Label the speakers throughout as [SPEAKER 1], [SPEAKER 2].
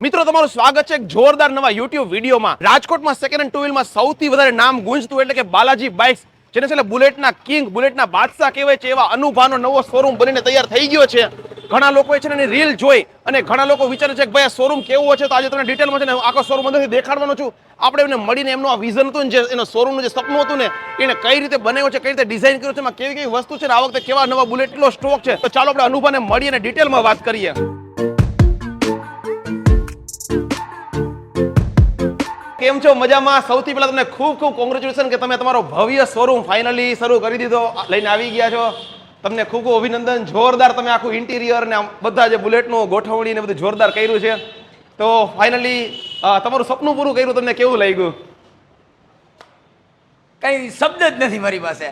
[SPEAKER 1] મિત્રો, તમારું સ્વાગત છે એક જોરદાર નવા યુટ્યુબ વિડીયોમાં. રાજકોટમાં સેકન્ડ હેન્ડ ટુ વ્હીલમાં સૌથી વધારે નામ ગુંજતું એટલે કે બાલાજી બાઇક્સ જેને છે બુલેટના કિંગ બુલેટના બાદશાહ કહેવાય છે, એવા અનુભાનો નવો શોરૂમ બનીને તૈયાર થઈ ગયો છે. ઘણા લોકોએ છે ને એની રીલ જોઈ અને ઘણા લોકો વિચારે છે કે ભાઈ, આ શોરૂમ કેવો છે? તો આજે તમને ડિટેલમાં છે ને આખો શોરૂમ અંદરથી દેખાડવાનો છું. આપણે એમને મળીને એમનું આ વિઝન હતું ને જે એનો શોરૂમનું જે સપનું હતું ને, એને કઈ રીતે બનાવ્યો છે, કઈ રીતે ડિઝાઇન કર્યો છે, એમાં કેવી કેવી વસ્તુ છે ને, આ વખતે કેવા નવા બુલેટનો સ્ટોક છે? તો ચાલો આપણે અનુભાને મળીએ અને ડિટેલમાં વાત કરીએ. છો મજામાં? સૌથી પહેલા તમને ખૂબ ખૂબ કોંગ્રેચ્યુલેશન કે તમે તમારો ભવ્ય શોરૂમ ફાઇનલી શરૂ કરી દીધો. લઈને આવી ગયા છો. તમને ખૂબ ખૂબ અભિનંદન. જોરદાર તમે આખું ઇન્ટિરિયર ને બધા જે બુલેટનું ગોઠવણી ને બધું જોરદાર કર્યું છે. તો ફાઇનલી તમારું સપનું પૂરું કર્યું તમને કેવું લાગ્યું?
[SPEAKER 2] કઈ શબ્દ જ નથી મારી પાસે.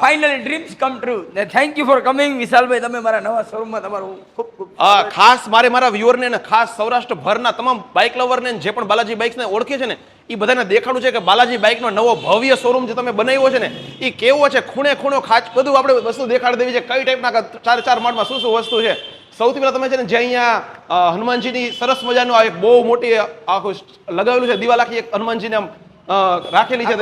[SPEAKER 2] ફાઇનલી ડ્રીમ્સ કમ ટ્રુ ને થેન્ક યુ ફોર કમિંગ વિશાલભાઈ. તમે મારા નવા શોરૂમમાં તમારું ખૂબ ખૂબ
[SPEAKER 1] ખાસ મારે મારા વ્યુઅરને ને ખાસ સૌરાષ્ટ્રભરના તમામ બાઇક લવરને જે પણ બાલાજી બાઇક્સને ઓળખે છે ને એ બધાને દેખાડું છે કે બાલાજી બાઇકનો નવો ભવ્ય શોરૂમ જે તમે બનાવ્યો છે ને એ કેવો છે? ખૂણે ખૂણો ખાચ બધું આપણે વસ્તુ દેખાડી દેવી છે. કઈ ટાઈપના ચાર ચાર માળમાં શું શું વસ્તુ છે? સૌથી પહેલાં તમે છે ને જે અહીંયા હનુમાનજીની સરસ મજાનું આ એક બહુ મોટી આખું લગાવેલું છે દિવાલ આખી એક હનુમાનજીને આમ રાખેલી છે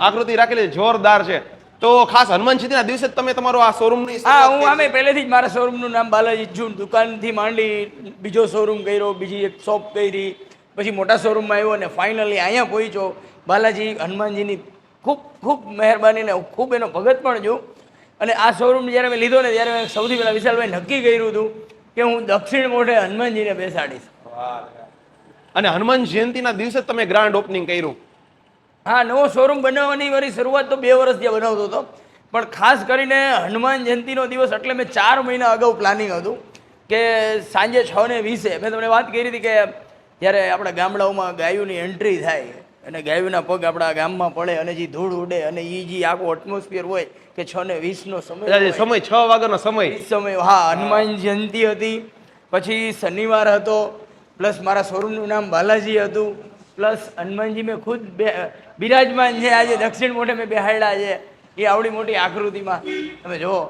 [SPEAKER 1] આકૃતિ. રાખેલી છે જોરદાર છે. તો ખાસ હનુમાનજીના દિવસે જ તમે તમારો આ શોરૂમની
[SPEAKER 2] હા હું આમે પહેલેથી જ મારા શોરૂમનું નામ બાલાજી જૂન દુકાનથી માંડી બીજો શોરૂમ કર્યો બીજી એક શોપ કરી. પછી મોટા શોરૂમમાં આવ્યો અને ફાઇનલી અહીંયા પહોંચ્યો. બાલાજી હનુમાનજીની ખૂબ ખૂબ મહેરબાની ને ખૂબ એનો ભગત પણ છું. અને આ શોરૂમ જ્યારે મેં લીધો ને ત્યારે મેં સૌથી પહેલાં વિશાલભાઈ નક્કી કર્યું હતું કે હું દક્ષિણ મોઢે હનુમાનજીને બેસાડીશ.
[SPEAKER 1] અને હનુમાન જયંતિના દિવસે જ તમે ગ્રાન્ડ ઓપનિંગ કર્યું.
[SPEAKER 2] હા નવો શોરૂમ બનાવવાની મારી શરૂઆત તો બે વર્ષ ત્યાં બનાવતો હતો. પણ ખાસ કરીને હનુમાન જયંતિનો દિવસ એટલે મેં ચાર મહિના અગાઉ પ્લાનિંગ હતું કે સાંજે છ ને વીસે. મેં તમને વાત કરી હતી કે જ્યારે આપણા ગામડાઓમાં ગાયોની એન્ટ્રી થાય અને ગાયોના પગ આપણા ગામમાં પડે અને જે ધૂળ ઉડે અને એ જે આખું એટમોસ્ફિયર હોય કે છ ને વીસનો સમય
[SPEAKER 1] સમય છ વાગ્યાનો સમય.
[SPEAKER 2] સમય હા હનુમાન જયંતિ હતી પછી શનિવાર હતો પ્લસ મારા શોરૂમનું નામ બાલાજી હતું પ્લસ હનુમાનજી મેં ખુદ બે બિરાજમાન છે આજે દક્ષિણ મોઢે મેં બેહાડ્યા છે એ આવડી મોટી આકૃતિમાં તમે જુઓ.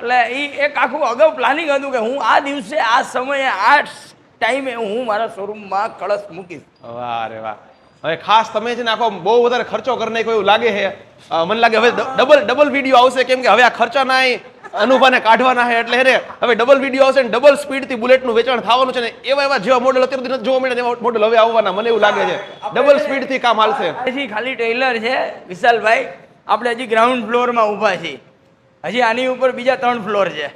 [SPEAKER 2] એટલે એ એક આખું અગાઉ પ્લાનિંગ હતું કે હું આ દિવસે આ સમયે આ ટાઈમે હું મારા શોરૂમમાં કળશ મૂકીશ.
[SPEAKER 1] વાહ રે વાહ. હવે ખાસ તમે છે ને આખો બહુ વધારે ખર્ચો કરી નાખ્યો એવું લાગે છે. મને લાગે હવે ડબલ ડબલ વીડિયો આવશે કેમ કે હવે આ ખર્ચા ના અનુભાને કાઢવાના છે એટલે હેરે હવે ડબલ વીડિયો આવશે ને ડબલ સ્પીડથી બુલેટનું વેચાણ થવાનું છે ને એવા એવા જેવા મોડલ અત્યારે સુધી નથી જોવા મળે એવા મોડલ હવે આવવાના મને એવું લાગે છે. ડબલ સ્પીડથી કામ હાલશે.
[SPEAKER 2] હજી ખાલી ટેલર છે વિશાલભાઈ. આપણે હજી ગ્રાઉન્ડ ફ્લોરમાં ઊભા છીએ. હજી આની ઉપર બીજા ત્રણ ફ્લોર છે.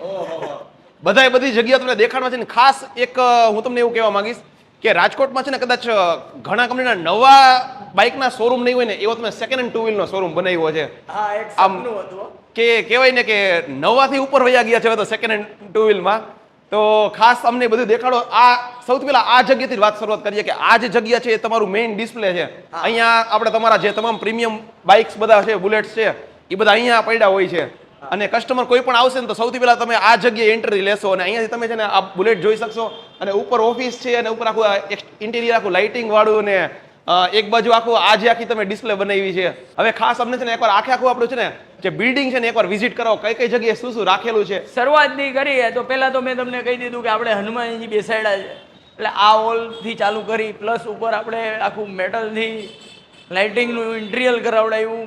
[SPEAKER 1] બધાય બધી જગ્યા તમને દેખાડવા છે ને ખાસ એક હું તમને એવું કહેવા માંગીશ કે રાજકોટમાં છે ને કદાચ ઘણા કંપનીના નવા બાઇકના શોરૂમ નહીં હોય ને એવો તમે સેકન્ડ હેન્ડ ટુ વ્હીલનો શોરૂમ બનાવ્યો છે. આમ- કે કહેવાય ને કે નવાથી ઉપર વયા ગયા છે તો સેકન્ડ હેન્ડ ટુ વ્હીલમાં તો ખાસ અમને બધું દેખાડો. આ સૌથી પહેલા આ જગ્યાથી વાત શરૂઆત કરીએ કે આ જે જગ્યા છે એ તમારું મેઇન ડિસ્પ્લે છે. અહીંયા આપણે તમારા જે તમામ પ્રીમિયમ બાઇક્સ બધા છે બુલેટ્સ છે એ બધા અહીંયા પડ્યા હોય છે. અને કસ્ટમર કોઈ પણ આવશે ને તો સૌથી પહેલાં તમે આ જગ્યાએ એન્ટ્રી લેશો અને અહીંયાથી તમે છે ને આ બુલેટ જોઈ શકશો. અને ઉપર ઓફિસ છે અને ઉપર આખું ઇન્ટિરિયર આખું લાઇટિંગ અને એક બાજુ આખું આજે આખી તમે ડિસ્પ્લે બનાવી છે. હવે ખાસ અમને છે ને એકવાર આખે આખું આપણું છે ને, જે બિલ્ડિંગ છે ને એકવાર વિઝિટ કરો. કઈ કઈ જગ્યાએ શું શું રાખેલું છે?
[SPEAKER 2] શરૂઆતની કરીએ તો પહેલાં તો મેં તમને કહી દીધું કે આપણે હનુમાનજી બેસાડ્યા છે. એટલે આ હોલથી ચાલુ કરી પ્લસ ઉપર આપણે આખું મેટલથી લાઇટિંગનું ઇન્ટિરિયલ કરાવડાવ્યું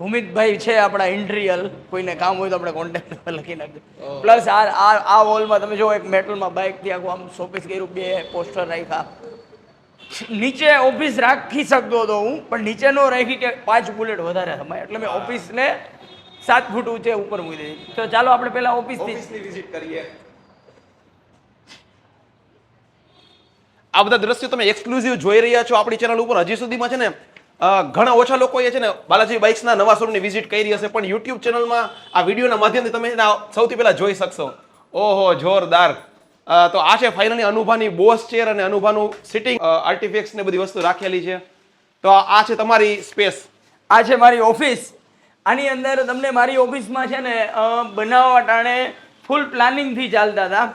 [SPEAKER 2] ભૂમિતભાઈ છે આપણા ઇન્ટ્રીયલ કોઈને કામ હોય તો આપણે કોન્ટેક્ટ લખી નાખજો. પ્લસ આ આ આ હોલમાં તમે જો એક મેટલમાં બાઇકથી આખું આમ શોપીસ કર્યું બે પોસ્ટર રાખ્યા. નીચે ઓફિસ રાખી શકતો હતો હું પણ નીચે નો રાખી કે પાંચ બુલેટ વધારે સમાય એટલે મેં ઓફિસને સાત ફૂટ ઊંચે ઉપર મૂકી દીધી. તો ચાલો આપણે પહેલાં ઓફિસથી
[SPEAKER 1] વિઝિટ કરીએ. આ બધા દ્રશ્યો તમે એક્સક્લુઝિવ જોઈ રહ્યા છો આપણી ચેનલ ઉપર. હજી સુધીમાં છે ને ઘણા ઓછા લોકોએ છે ને બાલાજી બાઇક્સના નવા શોરૂમની વિઝિટ કરી હશે, પણ યુટ્યુબ ચેનલમાં આ વિડીયોના માધ્યમથી તમે સૌથી પહેલા જોઈ શકશો. ઓહો, જોરદાર. તો આ છે ફાઇનલી અનુભાની બોસ ચેર અને અનુભાનું સિટિંગ આર્ટિફેક્સ ને બધી વસ્તુ રાખેલી છે. તો આ છે તમારી સ્પેસ
[SPEAKER 2] આ છે મારી ઓફિસ. આની અંદર તમને મારી ઓફિસમાં છે ને બનાવવા ટાણે ફૂલ પ્લાનિંગથી ચાલતા હતા.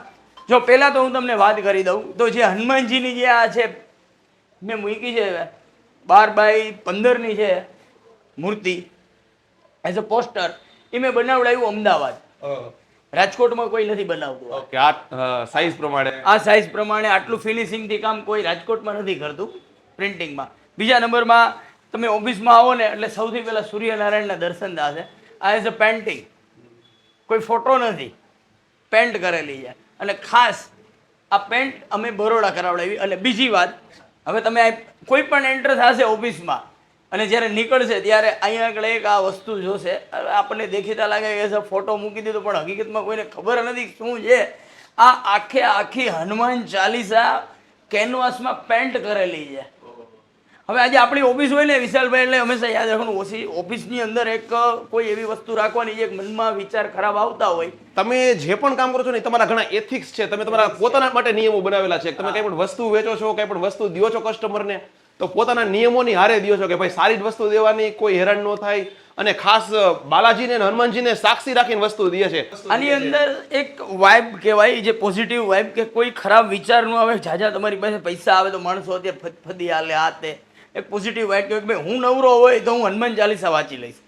[SPEAKER 2] જો પહેલાં તો હું તમને વાત કરી દઉં. તો જે હનુમાનજીની જે આ છે, મેં મૂકી છે બાર બાય પંદરની છે મૂર્તિ એઝ અ પોસ્ટર એ મેં બનાવડાવ્યું અમદાવાદ. રાજકોટમાં કોઈ નથી બનાવતું
[SPEAKER 1] ઓકે આ સાઈઝ પ્રમાણે?
[SPEAKER 2] આ સાઇઝ પ્રમાણે આટલું ફિનિશિંગથી કામ કોઈ રાજકોટમાં નથી કરતું પ્રિન્ટિંગમાં બીજા નંબરમાં તમે ઓફિસમાં આવો ને એટલે સૌથી પહેલાં સૂર્યનારાયણના દર્શન થશે. આ એઝ અ પેન્ટિંગ કોઈ ફોટો નથી. પેન્ટ કરેલી છે. અને ખાસ આ પેન્ટ અમે બરોડા કરાવડાવી. અને બીજી વાત હવે તમે કોઈ પણ એન્ટર થશે ઓફિસમાં અને જ્યારે નીકળશે ત્યારે અહીંયા આગળ એક આ વસ્તુ જોશે. આપણને દેખીતા લાગે કે એઝ ફોટો મૂકી દીધો, પણ હકીકતમાં કોઈને ખબર નથી શું છે. આ આખે આખી હનુમાન ચાલીસા કેનવાસમાં પેન્ટ કરેલી છે. હવે આજે આપણી ઓફિસ હોય ને વિશાલભાઈ એટલે હંમેશા યાદ રાખવાનું ઓછી ઓફિસની અંદર એક કોઈ એવી વસ્તુ રાખવાની જે મનમાં વિચાર ખરાબ આવતા હોય.
[SPEAKER 1] તમે જે પણ કામ કરો છો ને તમારા ઘણા એથિક્સ છે. તમે તમારા પોતાના માટે નિયમો બનાવેલા છે. તમે કઈ પણ વસ્તુ વેચો છો કઈ પણ વસ્તુ દો છો કસ્ટમરને તો પોતાના નિયમોની હારે દો છો કે ભાઈ સારી જ વસ્તુ દેવાની કોઈ હેરાન ન થાય. અને ખાસ બાલાજીને હનુમાનજીને સાક્ષી રાખીને વસ્તુ દે છે.
[SPEAKER 2] આની અંદર એક વાઇબ કહેવાય જે પોઝિટિવ વાઇબ કે કોઈ ખરાબ વિચાર ન આવે જાજા તમારી પાસે પૈસા આવે તો માણસો અત્યારે ફદી હાલે આ તે. એક પોઝિટિવ વાઇટ કહ્યું કે ભાઈ હું નવરો હોય તો હું હનુમાન ચાલીસા વાંચી લઈશ.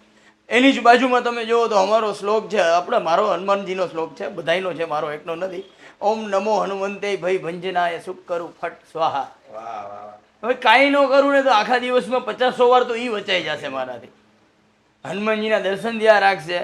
[SPEAKER 2] એની જ બાજુમાં તમે જુઓ તો અમારો શ્લોક છે આપણે મારો હનુમાનજીનો શ્લોક છે બધાયનો છે મારો એકનો નથી. ઓમ નમો હનુમંતે ભય ભંજનાય સુખ કરું ફટ સ્વાહા. હવે કાંઈ ન કરું ને તો આખા દિવસમાં પચાસ સો વાર તો એ વચાઈ જશે મારાથી. હનુમાનજીના દર્શન ત્યાં રાખશે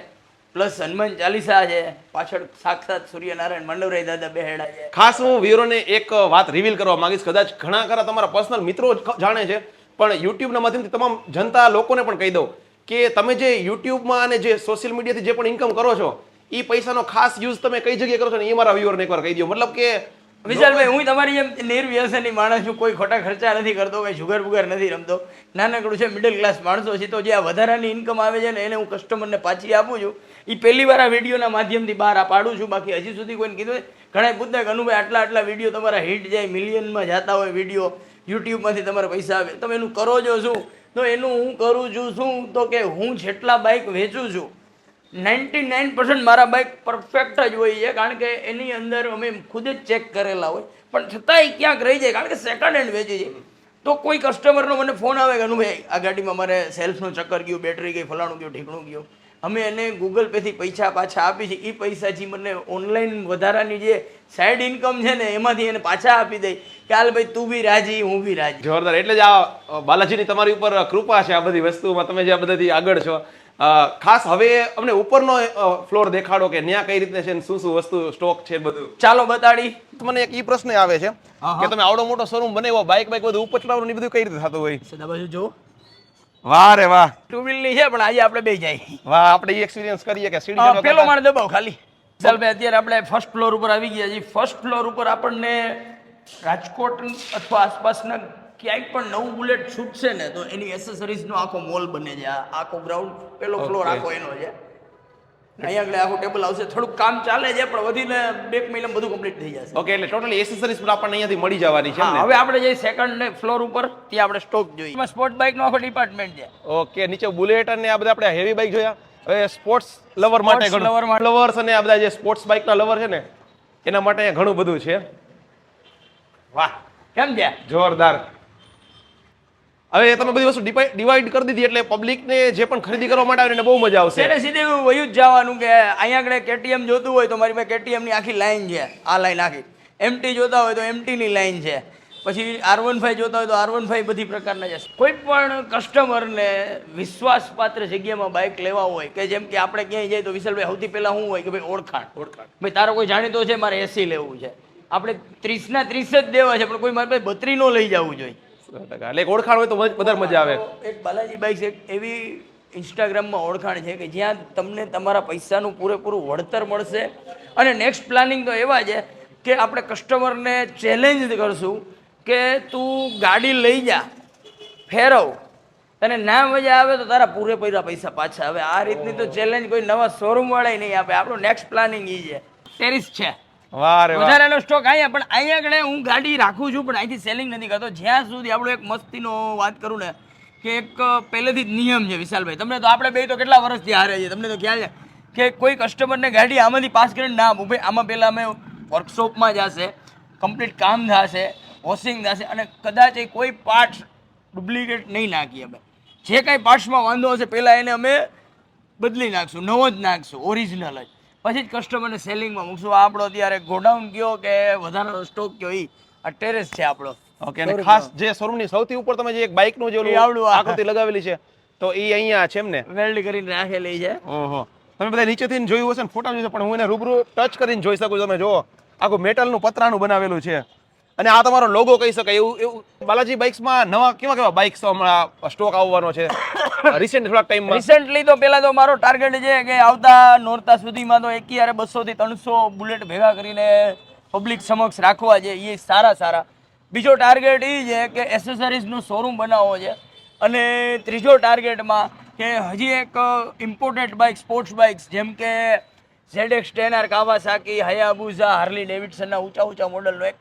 [SPEAKER 2] પ્લસ હનુમાન ચાલીસા છે પાછળ સાક્ષાત સૂર્યનારાયણ મંડવરાય દાદા બેહેડા છે.
[SPEAKER 1] ખાસ હું વીરોને એક વાત રિવીલ કરવા માંગીશ કદાચ ઘણા ખરા તમારા પર્સનલ મિત્રો જ જાણે છે પણ યુટ્યુબના માધ્યમથી તમામ જનતા લોકોને પણ કહી દઉં કે તમે જે યુટ્યુબમાં અને જે સોશિયલ મીડિયાથી જે પણ ઇન્કમ કરો છો એ પૈસાનો ખાસ યુઝ તમે કઈ જગ્યાએ કરો છો ને એ મારા વ્યુઅરને એકવાર કહી દો મતલબ કે
[SPEAKER 2] વિશાલભાઈ હું તમારી જેમ નિર્વ્યસની માણસ છું કોઈ ખોટા ખર્ચા નથી કરતો કંઈ જુગાર બુગર નથી રમતો. નાનકડું છે મિડલ ક્લાસ માણસો છે તો જે આ વધારાની ઇન્કમ આવે છે ને એને હું કસ્ટમરને પાછી આપું છું. એ પહેલી વાર આ વિડીયોના માધ્યમથી બહાર આ પાડું છું. બાકી હજી સુધી કોઈને કીધું ઘણા પૂછતા કે અનુભાઈ આટલા આટલા વીડિયો તમારા હિટ જાય મિલિયનમાં જતા હોય વીડિયો યુટ્યુબમાંથી તમારા પૈસા આવે. તમે એનું કરો છો. શું તો એનું હું કરું છું, શું? તો કે હું જેટલા બાઇક વેચું છું નાઇન્ટી નાઇન પર્સન્ટ મારા બાઇક પરફેક્ટ જ હોય છે. કારણ કે એની અંદર અમે ખુદ જ ચેક કરેલા હોય. પણ છતાંય ક્યાંક રહી જાય. કારણ કે સેકન્ડ હેન્ડ વેચી છે. તો કોઈ કસ્ટમરનો મને ફોન આવે કે, અનુભાઈ, આ ગાડીમાં મારે સેલ્ફનું ચક્કર ગયું બેટરી ગઈ, ફલાણું ગયું, ઢીકણું ગયું. અમે એને ગૂગલ પેથી પૈસા પાછા આપી છે. એ પૈસાથી મને ઓનલાઈન વધારાની જે સાઈડ ઇન્કમ છે ને એમાંથી એને પાછા આપી દઈ કે હાલ ભાઈ તું બી રાજી હું બી રાજી.
[SPEAKER 1] જોરદાર. એટલે જ આ બાલાજીની તમારી ઉપર કૃપા છે આ બધી વસ્તુમાં. તમે જે આ બધાથી આગળ છો. ખાસ હવે અમને ઉપરનો ફ્લોર દેખાડો કે ન્યા કઈ રીતે છે ને શું શું વસ્તુ સ્ટોક છે બધું?
[SPEAKER 2] ચાલો બતાડી.
[SPEAKER 1] મને એક ઈ પ્રશ્ન આવે છે કે તમે આવડો મોટો શોરૂમ બનાવ્યો બાઇક બાઇક બધું ઉપર ચડાવવાનું ને બધું કઈ રીતે થતું હોય?
[SPEAKER 2] બાજુ જો
[SPEAKER 1] વાહ રે વાહ.
[SPEAKER 2] ટુ વ્હીલની છે પણ આજે આપણે બે જાય.
[SPEAKER 1] વાહ આપણે એક્સપિરિયન્સ કરીએ કે સીડી
[SPEAKER 2] પેલો
[SPEAKER 1] કરતા-
[SPEAKER 2] દબાવ ખાલી. ચાલ ભાઈ અત્યારે આપણે ફર્સ્ટ ફ્લોર ઉપર આવી ગયા છીએ. ફર્સ્ટ ફ્લોર ઉપર આપણને રાજકોટ અથવા આસપાસના ક્યાંય પણ નવું બુલેટ છૂટશે ને તો એની એસેસરીઝનો આખો મોલ બને છે. આખો ગ્રાઉન્ડ પેલો ફ્લોર આખો એનો છે. અહીંયા આગળ આખું ટેબલ આવશે. થોડુંક કામ ચાલે છે પણ વધીને બે મહિનામાં બધું કમ્પ્લીટ થઈ જશે.
[SPEAKER 1] ઓકે એટલે ટોટલી એસેસરીઝ પણ આપણને અહીંયાથી મળી જવાની છે
[SPEAKER 2] હવે આપણે જે સેકન્ડ ફ્લોર ઉપર. ત્યાં આપણે સ્ટોક જોઈએ. એમાં સ્પોર્ટ બાઇક નો આખો ડિપાર્ટમેન્ટ છે.
[SPEAKER 1] ઓકે નીચે બુલેટ અને આ બધા આપણે હેવી બાઇક જોયા. હવે સ્પોર્ટ્સ લવર માટે
[SPEAKER 2] લવર.
[SPEAKER 1] લવર્સ અને આ બધા જે સ્પોર્ટ્સ બાઇકના લવર છે ને એના માટે અહીંયા ઘણું બધું છે. વાહ.
[SPEAKER 2] કેમ છે?
[SPEAKER 1] જોરદાર. હવે તમે બધી વસ્તુ ડિવાઈડ કરી દીધી એટલે પબ્લિકને જે પણ ખરીદી કરવા માટે આવે એને બહુ મજા આવશે.
[SPEAKER 2] તેને સીધે વયું જ જવાનું કે અહીંયા આગળ કેટીએમ જોતું હોય તો મારી પાસે કેટીએમની ની આખી લાઈન છે આ લાઈન આખી. એમટી જોતા હોય તો એમટીની ની લાઈન છે. પછી આર વન ફાઈવ જોતા હોય તો આર વન ફાઈવ બધી પ્રકારના છે. કોઈ પણ કસ્ટમરને વિશ્વાસપાત્ર જગ્યામાં બાઇક લેવા હોય કે જેમ કે આપણે ક્યાંય જઈએ તો વિશાલભાઈ સૌથી પહેલાં શું હોય કે ભાઈ ઓળખાણ.
[SPEAKER 1] ઓળખાણ.
[SPEAKER 2] ભાઈ તારો કોઈ જાણીતો છે મારે એસી લેવું છે. આપણે ત્રીસના ત્રીસ જ દેવા છે પણ કોઈ મારે પાસે બત્રી નો લઈ જવું જોઈએ.
[SPEAKER 1] સો ટકા. એટલે ઓળખાણ હોય તો વધારે મજા આવે.
[SPEAKER 2] એક બાલાજી છે, એવી ઇન્સ્ટાગ્રામમાં ઓળખાણ છે કે જ્યાં તમને તમારા પૈસાનું પૂરેપૂરું વળતર મળશે. અને નેક્સ્ટ પ્લાનિંગ તો એવા છે કે આપણે કસ્ટમરને ચેલેન્જ કરશું કે તું ગાડી લઈ જા, ફેરવ. તને ના મજા આવે તો તારા પૂરેપૂરા પૈસા પાછા આવે. આ રીતની તો ચેલેન્જ કોઈ નવા શોરૂમવાળાએ નહીં આપે. આપણું નેક્સ્ટ પ્લાનિંગ એ છે. ટેરિસ છે.
[SPEAKER 1] વાહ રે
[SPEAKER 2] વધારેનો સ્ટોક અહીંયા પણ અહીંયા આગળ હું ગાડી રાખું છું, પણ અહીંથી સેલિંગ નથી કરતો. જ્યાં સુધી આપણો એક મસ્તીનો વાત કરું ને, કે એક પહેલેથી જ નિયમ છે વિશાલભાઈ. તમને તો આપણે બે તો કેટલા વર્ષથી હારે છે તમને તો ખ્યાલ છે કે કોઈ કસ્ટમરને ગાડી આમાંથી પાસ કરીને ના ભાઈ, આમાં પહેલાં અમે વર્કશોપમાં જશે કમ્પ્લીટ કામ થશે વોશિંગ થશે, અને કદાચ એ કોઈ પાર્ટ ડુપ્લિકેટ નહીં નાખીએ અમે. જે કાંઈ પાર્ટ્સમાં વાંધો હશે, પહેલાં એને અમે બદલી નાખશું, નવો જ નાખશું ઓરિજિનલ જ. પછી જ કસ્ટમરને સેલિંગમાં મૂકશું. આપણો અત્યારે ગોડાઉન કયો કે વધારાનો સ્ટોક કયો એ આ ટેરેસ છે આપણો.
[SPEAKER 1] ઓકે અને ખાસ જે શોરૂમની સૌથી ઉપર તમે જે એક બાઇકનું જે
[SPEAKER 2] આવડું
[SPEAKER 1] આકૃતિ લગાવેલી છે તો એ અહીંયા છે એમ ને
[SPEAKER 2] વેલ્ડ કરીને રાખેલી છે.
[SPEAKER 1] ઓહો. તમે બધા નીચેથી જોયું હશે ને ફોટા જોયું પણ હું એને રૂબરૂ ટચ કરીને જોઈ શકું છું. તમે જુઓ આખું મેટલનું પતરાનું બનાવેલું છે. અને આ તમારો લોગો કહી શકાય. એવું એવું બાલાજી બાઇક્સમાં નવા કેવા કેવા બાઇક્સ હમણાં સ્ટોક આવવાનો છે? રિસેન્ટ થોડાક ટાઈમમાં
[SPEAKER 2] રિસેન્ટલી તો પહેલાં તો મારો ટાર્ગેટ છે કે આવતા નોરતા સુધીમાં તો એકિયારે બસો થી ત્રણસો બુલેટ ભેગા કરીને પબ્લિક સમક્ષ રાખવા છે. એ સારા સારા. બીજો ટાર્ગેટ એ છે કે એસેસરીઝનું શોરૂમ બનાવવો છે. અને ત્રીજો ટાર્ગેટમાં કે હજી એક ઇમ્પોર્ટેડ બાઇક સ્પોર્ટ્સ બાઇક્સ જેમ કે Z X ten R Kawasaki Hayabusa Harley ડેવિડસનના ઊંચા ઊંચા મોડલનો એક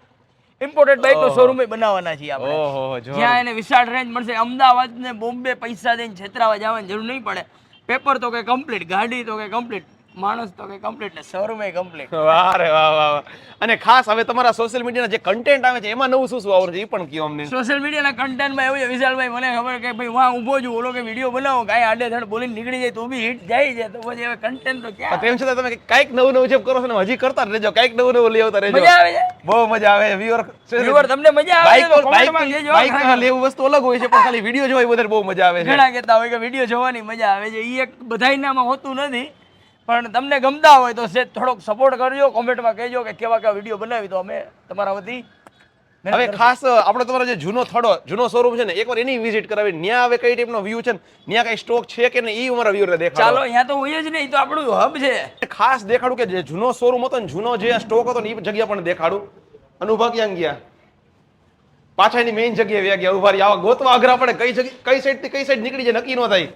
[SPEAKER 2] ઇમ્પોર્ટેડ બાઇકનો શોરૂમ બનાવવાના છીએ આપણે.
[SPEAKER 1] ઓહો
[SPEAKER 2] જ્યાં એને વિશાળ રેન્જ મળશે. અમદાવાદ ને બોમ્બે પૈસા દઈને છેતરાવા જવાની જરૂર નહીં પડે. પેપર તો કે કમ્પ્લીટ ગાડી તો કે કમ્પ્લીટ માણસ તો કે કમ્પ્લીટ ને શોરૂમ કમ્પ્લીટ
[SPEAKER 1] વાહ રે વાહ વાહ. અને ખાસ હવે તમારા સોશિયલ મીડિયાના જે કન્ટેન્ટ આવે છે એમાં નવું શું શું આવડે છે? એ પણ કહો અમને.
[SPEAKER 2] સોશિયલ મીડિયાના કન્ટેન્ટમાં એવું છે વિશાલભાઈ મને ખબર કે ભાઈ હું ઊભો છું ઓલો કે વીડિયો બનાવો કાંઈ આડે ધડ બોલીને નીકળી જાય તો બી હિટ જાય છે. તો પછી હવે કન્ટેન્ટ તો ક્યાં?
[SPEAKER 1] તેમ છતાં તમે કાંઈક નવું નવું જે કરો છો ને હજી કરતા રહેજો કાંઈક નવું નવું લઈ આવતા રહેજો.
[SPEAKER 2] મજા આવે છે?
[SPEAKER 1] બહુ મજા આવે વ્યુઅર
[SPEAKER 2] વ્યુઅર તમને મજા આવે છે? તો કોમેન્ટમાં કહેજો
[SPEAKER 1] બાઇક લેવું વસ્તુ અલગ હોય છે પણ ખાલી વીડિયો જોઈ વધારે બહુ મજા આવે છે.
[SPEAKER 2] ઘણા કહેતા હોય કે વીડિયો જોવાની મજા આવે છે. એ એક બધાયનામાં હોતું નથી. પણ તમને ગમતા હોય તો સેજ થોડોક સપોર્ટ કરજો કોમેન્ટમાં કહેજો કે કેવા કેવા વીડિયો બનાવી. તો અમે તમારા વતી
[SPEAKER 1] હવે ખાસ આપણે તમારો જે જૂનો થડો જૂનો શોરૂમ છે ને એકવાર એની વિઝિટ કરાવી. ન્યા હવે કઈ ટાઈપનો વ્યૂ છે ને ન્યા કઈ સ્ટોક છે કે નહીં એ અમારા વ્યુઅરને દેખાડો.
[SPEAKER 2] ચાલો અહીંયા તો હોય જ નહીં તો આપણું હબ છે.
[SPEAKER 1] ખાસ દેખાડું કે જે જૂનો શોરૂમ હતો ને જૂનો જે સ્ટોક હતો ને એ જગ્યા પણ દેખાડું. અનુભવ ક્યાં ગયા? પાછા એની મેઇન જગ્યાએ વ્યા ગયા ઊભા રહી આવા ગોતવા અઘરા પડે. કઈ જગ્યા કઈ સાઈડથી કઈ સાઈડ નીકળી જાય નક્કી ન થાય.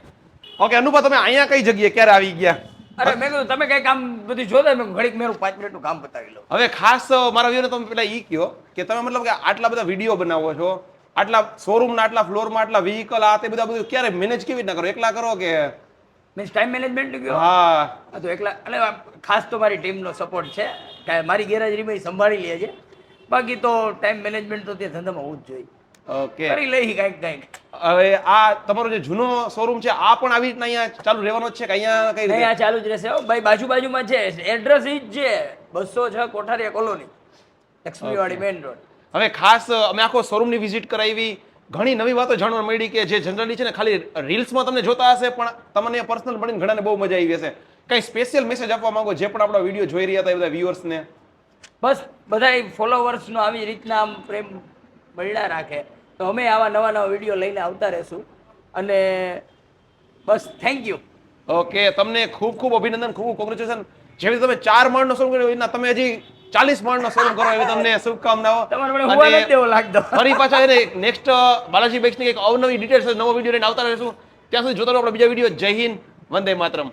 [SPEAKER 1] ઓકે અનુભવ તમે અહીંયા કઈ જગ્યાએ ક્યારે આવી ગયા?
[SPEAKER 2] અરે મેં કીધું તમે કઈ કામ બધું જોતા મેં ઘડીક મેરું પાંચ મિનિટનું કામ બતાવી લો.
[SPEAKER 1] હવે ખાસ મારા વ્યૂને તમે પેલા ઈ કયો કે તમે મતલબ કે આટલા બધા વીડિયો બનાવો છો આટલા શોરૂમના આટલા ફ્લોરમાં આટલા વ્હીકલ આ તે બધા બધું ક્યારે મેનેજ કેવી રીતના કરો? એકલા કરો કે
[SPEAKER 2] મીન્સ ટાઈમ મેનેજમેન્ટ ગયો
[SPEAKER 1] હા.
[SPEAKER 2] તો એકલા એટલે ખાસ તો મારી ટીમનો સપોર્ટ છે. મારી ગેરહાજરીમાં સંભાળી લે છે. બાકી તો ટાઈમ મેનેજમેન્ટ તો તે ધંધામાં હોવું જ જોઈએ.
[SPEAKER 1] ઓકે.
[SPEAKER 2] કરી લઈ કાંઈક કાંઈક.
[SPEAKER 1] હવે આ તમારો જે જૂનો શોરૂમ છે આ પણ આવી રીતના અહીંયા ચાલુ રહેવાનો છે કે અહીંયા કઈ રીતે?
[SPEAKER 2] ચાલુ જ રહેશે. હો ભાઈ બાજુ બાજુમાં છે એડ્રેસ ઈ જ છે. બસો છ Kothariya colony Laxmiwadi main road
[SPEAKER 1] હવે ખાસ અમે આખો શોરૂમની વિઝિટ કરાવી. ઘણી નવી વાતો જાણવા મળી કે જે જનરલી છે ને ખાલી રીલ્સમાં તમને જોતા હશે પણ તમને પર્સનલ મળીને ઘણાને બહુ મજા આવી હશે. કઈ સ્પેશિયલ મેસેજ આપવા માંગો જે પણ આપણો વીડિયો જોઈ રહ્યા હતા એ બધા વ્યુઅર્સને
[SPEAKER 2] બસ બધા ફોલોવર્સનો આવી રીતના આમ પ્રેમ મળ્યા રાખે. તો અમે આવા નવા નવા વીડિયો લઈને આવતા રહેશું. અને બસ થેન્ક યુ
[SPEAKER 1] ઓકે તમને ખૂબ ખૂબ અભિનંદન ખૂબ કોંગ્રેચ્યુલેશન જેવી તમે ચાર માળનો શરૂ કર્યો એના તમે હજી ચાલીસ માળનો શરૂ કરો એવી તમને શુભકામનાઓ. ફરી પાછા એને નેક્સ્ટ બાલાજી બેક્સની એક અવનવી ડિટેલ્સ નવો વીડિયો લઈને આવતા રહીશું. ત્યાં સુધી જોતા રહો આપણે બીજા વીડિયો. જય હિન્દ વંદે માતરમ.